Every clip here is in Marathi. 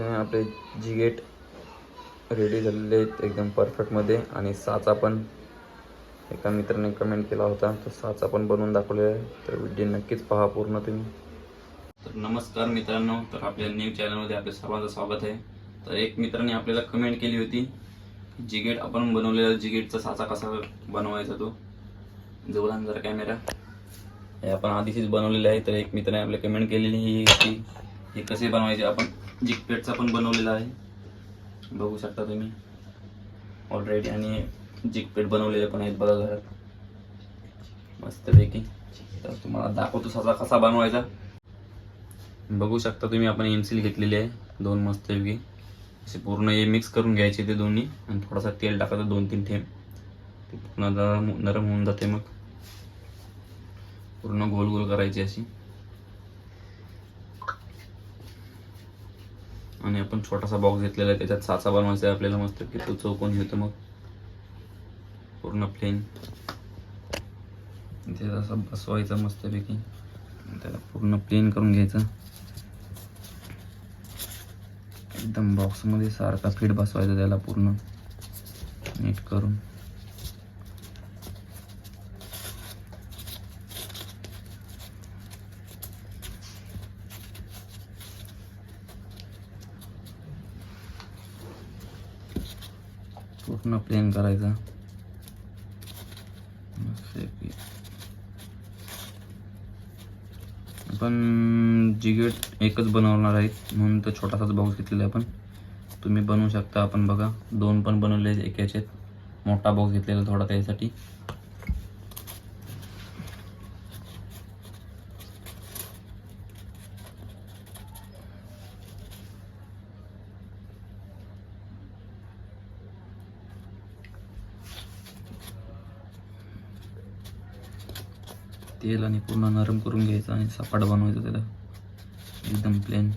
आपले जिगेट रेडी झालेले आहेत एकदम परफेक्टमध्ये आणि साचा पण एका मित्राने कमेंट केला होता. तर साचा पण बनवून दाखवलेला आहे. तर व्हिडिओ नक्कीच पहा पूर्ण तुम्ही. तर नमस्कार मित्रांनो. तर आपल्या न्यूज चॅनलमध्ये आपल्या सर्वांचं स्वागत आहे. तर एक मित्राने आपल्याला कमेंट केली होती जिगेट आपण बनवलेला जिगेटचा साचा कसा बनवायचा तो. जवळ जरा कॅमेरा हे आपण आधीचीच बनवलेलं आहे. तर एक मित्राने आपल्या कमेंट केलेली ही की हे कसे बनवायचे आपण. जिगपेटचा पण बनवलेला आहे. बघू शकता तुम्ही. ऑलरेडी आणि जिगपेट बनवलेले पण आहेत बघा घरात. मस्तपैकी. तर तुम्हाला दाखवतो साचा कसा बनवायचा. बघू शकता तुम्ही आपण एमसील घेतलेली आहे. दोन मस्तपैकी. असे पूर्ण हे मिक्स करून घ्यायचे ते दोन्ही. आणि थोडासा तेल टाकायचं दोन तीन थेंब. ते पूर्ण नरम होऊन जाते मग. पूर्ण गोल गोल करायची अशी. आणि आपण छोटासा बॉक्स घेतलेला आहे त्याच्यात साचा बनवायचा आहे आपल्याला मस्त की तो चौकोन घेतो मग. पूर्ण प्लेन ते असा बसवायचं मस्तपैकी त्याला पूर्ण प्लेन करून घ्यायचं. एकदम बॉक्समध्ये सारखा फिट बसवायचा त्याला पूर्ण. नीट करून. पूर्ण प्लेन करायचा? आपण जिगेट एकच बनवणार आहेत. म्हणून तर छोटासाच बॉक्स घेतलेला आहे आपण. तुम्ही बनवू शकता आपण बघा. दोन पण बनवले आहेत एक याच्यात मोठा बॉक्स घेतलेला थोडा त्यासाठी तेल आणि पूर्ण नरम करून घ्यायचं आणि सपाट बनवायचं त्याला. एकदम प्लेन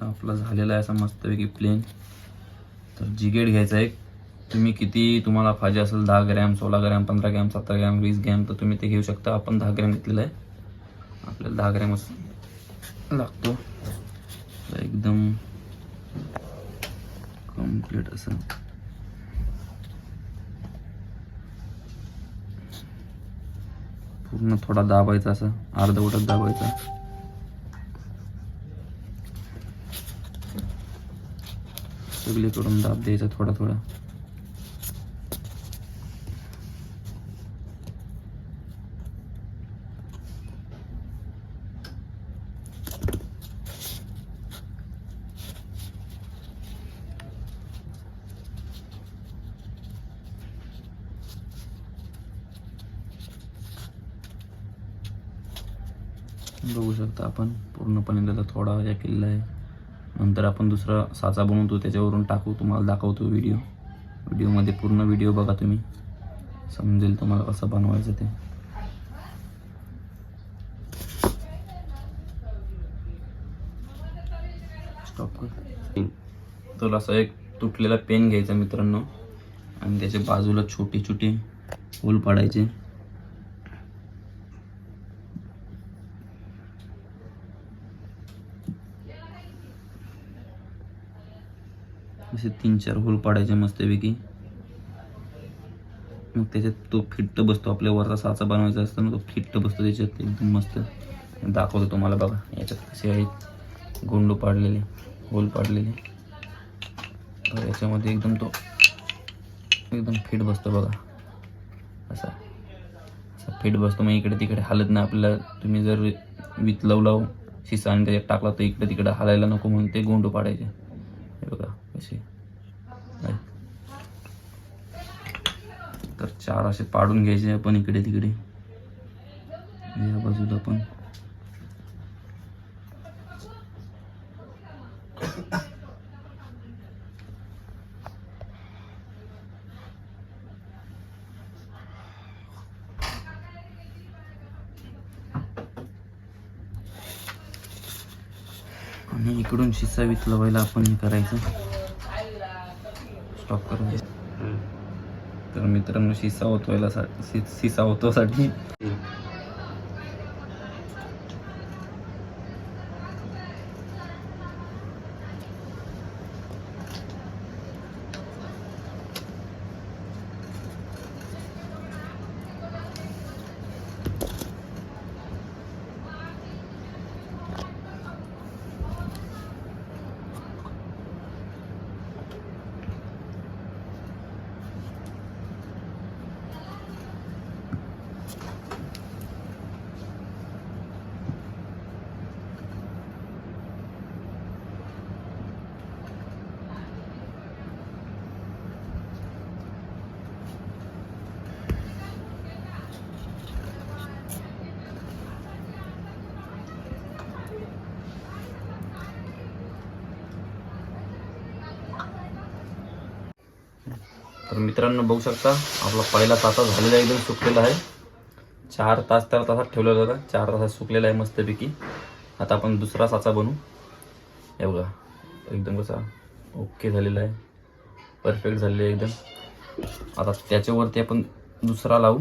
आपला झालेला आहे असा मस्तपैकी प्लेन तर जिगेट घ्यायचा एक. तुम्ही किती तुम्हाला पाहिजे असेल दहा ग्रॅम सोळा ग्रॅम पंधरा ग्रॅम सतरा ग्रॅम वीस ग्रॅम तर तुम्ही ते घेऊ शकता. आपण दहा ग्रॅम घेतलेलं आहे. आपल्याला दहा ग्रॅमच लागतो. एकदम कंप्लीट असं. पूर्ण थोडा दाबायचा असं अर्धवटच दाबायचा. सगळीकडून दाब द्यायचा थोडा थोडा. बघू शकता आपण. पूर्णपणे त्याचा थोडा या केलेला आहे. नंतर आपण दुसरा साचा बनवतो त्याच्यावरून टाकू. तुम्हाला दाखवतो व्हिडिओ व्हिडिओमध्ये पूर्ण व्हिडिओ बघा तुम्ही. समजेल तुम्हाला कसं बनवायचं ते. स्टॉप कर. तर असा एक तुटलेला पेन घ्यायचा मित्रांनो. आणि त्याच्या बाजूला छोटी छोटी होल पाडायचे. असे तीन चार होल पाडायचे मस्तपैकी. मग त्याच्यात तो फिट्ट बसतो आपल्या वरचा साचा बनवायचा असतो ना तो फिट्ट बसतो त्याच्यात एकदम मस्त. दाखवतो तुम्हाला बघा याच्यात कसे आहेत. गोंडू पाडलेले होल पाडलेले. तर याच्यामध्ये एकदम तो एकदम फिट बसतो बघा. असा असा फिट बसतो. मग इकडे तिकडे हालत नाही आपल्याला. तुम्ही जर विथ लवलाव शिसा आणि त्याच्यात टाकला तर इकडे तिकडे हालायला नको म्हणून ते गोंडू पाडायचे. बघा. असे. तर चार असे पाडून घ्यायचे आपण इकडे तिकडे. या बाजूला पण. आणि इकडून शिसा वितलवायला आपण हे करायचं. स्टॉप करून तर मित्रांनो शिसा होतोयला सा- शिसा होतोसाठी तर मित्रांनो बघू शकता आपला पहिला तासा झालेला एकदम सुकलेला आहे. चार तास तर तासात ठेवलेला होता. चार तासात सुकलेला आहे मस्तपैकी. आता आपण दुसरा साचा बनवू. हे बघा एकदम कसा ओके झालेला आहे. परफेक्ट झालेला आहे एकदम. आता त्याच्यावरती आपण दुसरा लावू.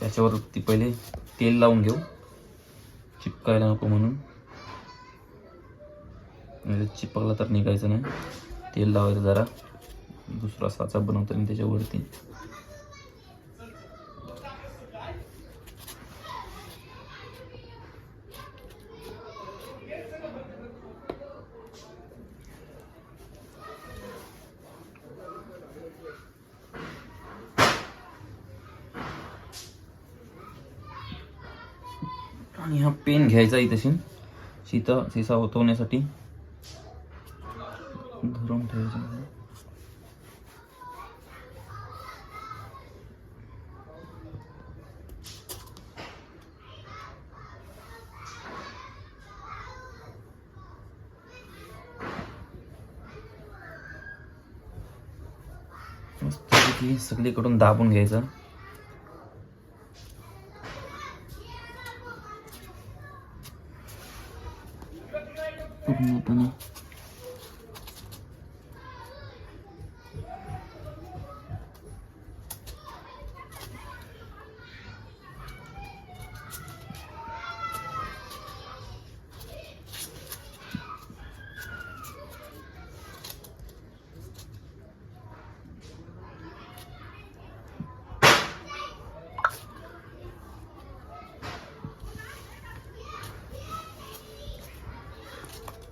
त्याच्यावरती पहिले तेल लावून घेऊ. चिपकायला नको म्हणून. म्हणजे चिपकला तर निघायचं नाही. तेल लावायचं जरा. दुसरा साचा बनवतो त्याच्यावरती. आणि हा पेन घ्यायचा आहे तशी सीता सीसा होतवण्यासाठी धरून ठेवायचा. मस्तपैकी सगळीकडून दाबून घ्यायचं पूर्णपणे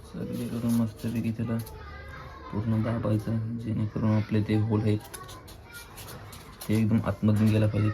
सगळीकडून मस्तपैकी त्याला पूर्ण दाबायचं जेणेकरून आपले ते होल आहेत ते एकदम आतमधून गेला पाहिजे.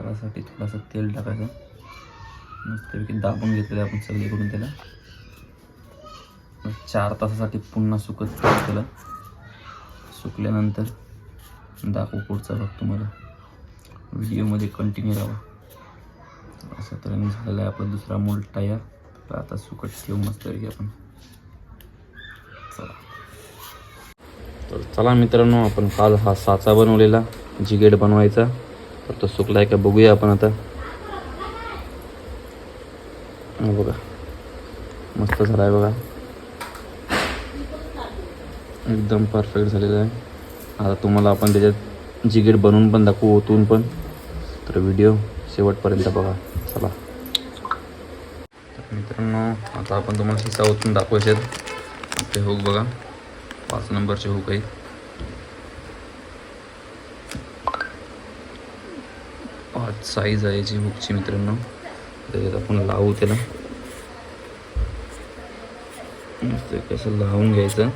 प्लेन करायसाठी थोडंसं तेल टाकायचं. मस्तपैकी दाबून घेतलेलं आपण सगळीकडून त्याला. चार तासासाठी पुन्हा सुकत त्याला. सुकल्यानंतर दाखवू पुढचा भाग तुम्हाला. व्हिडिओमध्ये कंटिन्यू राहा. असं तऱ्हेने झालेला आहे आपला दुसरा मोल्ड टायर तर आता सुकट ठेवू मस्तपैकी आपण. चला. तर चला मित्रांनो आपण काल हा साचा बनवलेला. जिगेट बनवायचा. तर तो सुकलाय आहे का बघूया आपण आता. बघा. मस्त झाला आहे बघा. एकदम परफेक्ट झालेलं आहे. आता तुम्हाला आपण त्याच्यात जिगेट बनवून पण दाखवू ओतून पण. तर व्हिडिओ शेवटपर्यंत बघा. चला. तर मित्रांनो आता आपण तुम्हाला शिसा ओतून दाखवायचे आहेत. आपले हुक बघा. पाच नंबरचे हुक आहेत पाच साईज आहे जी बुकची मित्रांनो. त्याच्यात आपण लावू त्याला. कसं लावून घ्यायचं.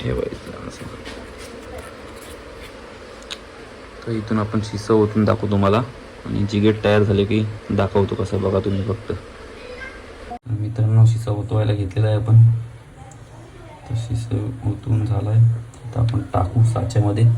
ठेवायचं असं. तर इथून आपण शिसा ओतून दाखवू तुम्हाला. आणि जिगेट तयार झाले की दाखवतो कसं बघा तुम्ही फक्त. मित्रांनो शिसा ओतवायला घेतलेला आहे आपण. तर शिसा ओतून झाला आहे आता आपण टाकू साच्यामध्ये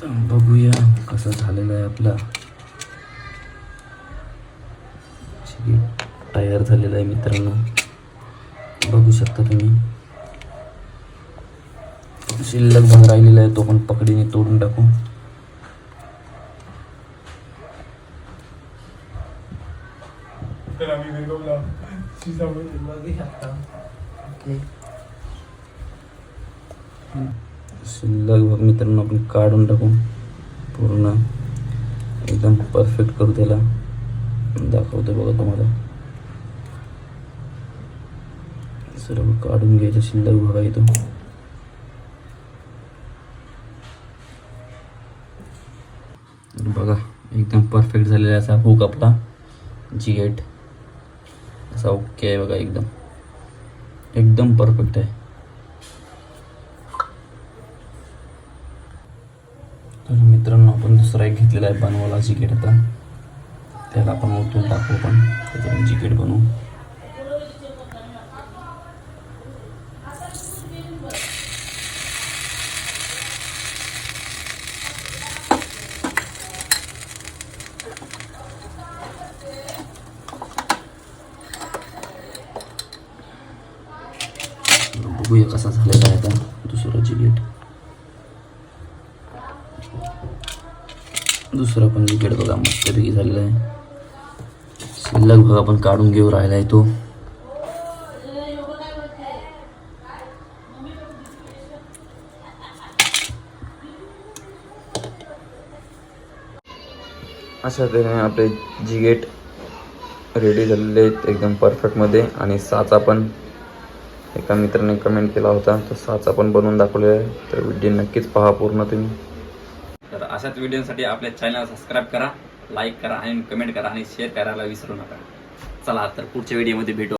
तर बघूया कसं झालेलं आहे आपला. तयार झालेला आहे मित्रांनो. बघू शकता तुम्ही. शिल्लक भाग राहिलेला आहे तो पण पकडीने तोडून टाकू. शिल्लक भाग मित्रांनो आपण काढून टाकू. पूर्ण. एकदम परफेक्ट करू त्याला. दाखवतो बघा तुम्हाला. सर्व काढून घ्यायचा शिल्लक भाग आहे तो बघा एकदम परफेक्ट झालेला असा हुक आपला. जी एट असा ओके आहे बघा एकदम. एकदम परफेक्ट आहे. तर मित्रांनो आपण दुसरा एक घेतलेला आहे बनवाला जिकेट आता. त्याला आपण ओतून टाकू पण त्याच्यातून जिकेट बनवू. बघूया कसा झालेला आहे आता दुसरा जिकेट. दुसरा पण विकेट बघा मस्तपैकी झालेला आहे शिल्लक बघा आपण काढून घेऊ राहिला आहे तो. अशा तऱ्हेने आपले जिगेट रेडी झालेले आहेत एकदम परफेक्टमध्ये आणि साचा पण एका मित्राने कमेंट केला होता तो साचा पण बनवून दाखवलेला आहे. तर व्हिडिओ नक्कीच पहा पूर्ण तुम्ही. अशाच व्हिडिओसाठी आपल्या चॅनल सबस्क्राईब करा लाईक करा आणि कमेंट करा आणि शेअर करायला विसरू नका. चला तर पुढच्या व्हिडिओमध्ये भेटू.